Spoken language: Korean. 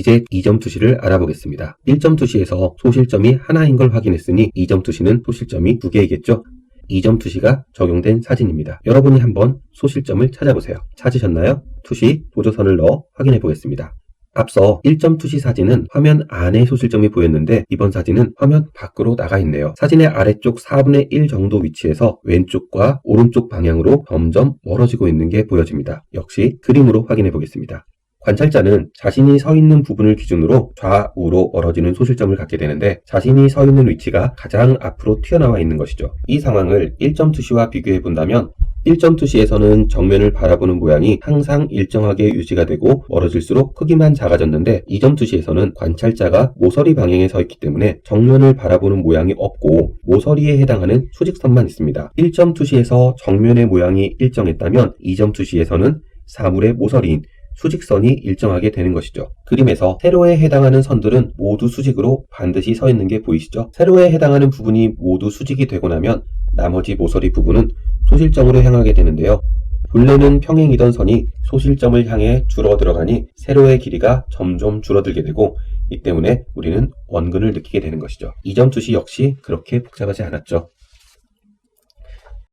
이제 2점 투시를 알아보겠습니다. 1점 투시에서 소실점이 하나인 걸 확인했으니 2점 투시는 소실점이 두 개이겠죠? 2점 투시가 적용된 사진입니다. 여러분이 한번 소실점을 찾아보세요. 찾으셨나요? 투시 보조선을 넣어 확인해 보겠습니다. 앞서 1점 투시 사진은 화면 안에 소실점이 보였는데 이번 사진은 화면 밖으로 나가 있네요. 사진의 아래쪽 4분의 1 정도 위치에서 왼쪽과 오른쪽 방향으로 점점 멀어지고 있는 게 보여집니다. 역시 그림으로 확인해 보겠습니다. 관찰자는 자신이 서 있는 부분을 기준으로 좌우로 멀어지는 소실점을 갖게 되는데 자신이 서 있는 위치가 가장 앞으로 튀어나와 있는 것이죠. 이 상황을 1점 투시와 비교해 본다면 1점 투시에서는 정면을 바라보는 모양이 항상 일정하게 유지가 되고 멀어질수록 크기만 작아졌는데 2점 투시에서는 관찰자가 모서리 방향에 서 있기 때문에 정면을 바라보는 모양이 없고 모서리에 해당하는 수직선만 있습니다. 1점 투시에서 정면의 모양이 일정했다면 2점 투시에서는 사물의 모서리인 수직선이 일정하게 되는 것이죠. 그림에서 세로에 해당하는 선들은 모두 수직으로 반드시 서 있는 게 보이시죠? 세로에 해당하는 부분이 모두 수직이 되고 나면 나머지 모서리 부분은 소실점으로 향하게 되는데요. 본래는 평행이던 선이 소실점을 향해 줄어 들어가니 세로의 길이가 점점 줄어들게 되고 이 때문에 우리는 원근을 느끼게 되는 것이죠. 이점 투시 역시 그렇게 복잡하지 않았죠.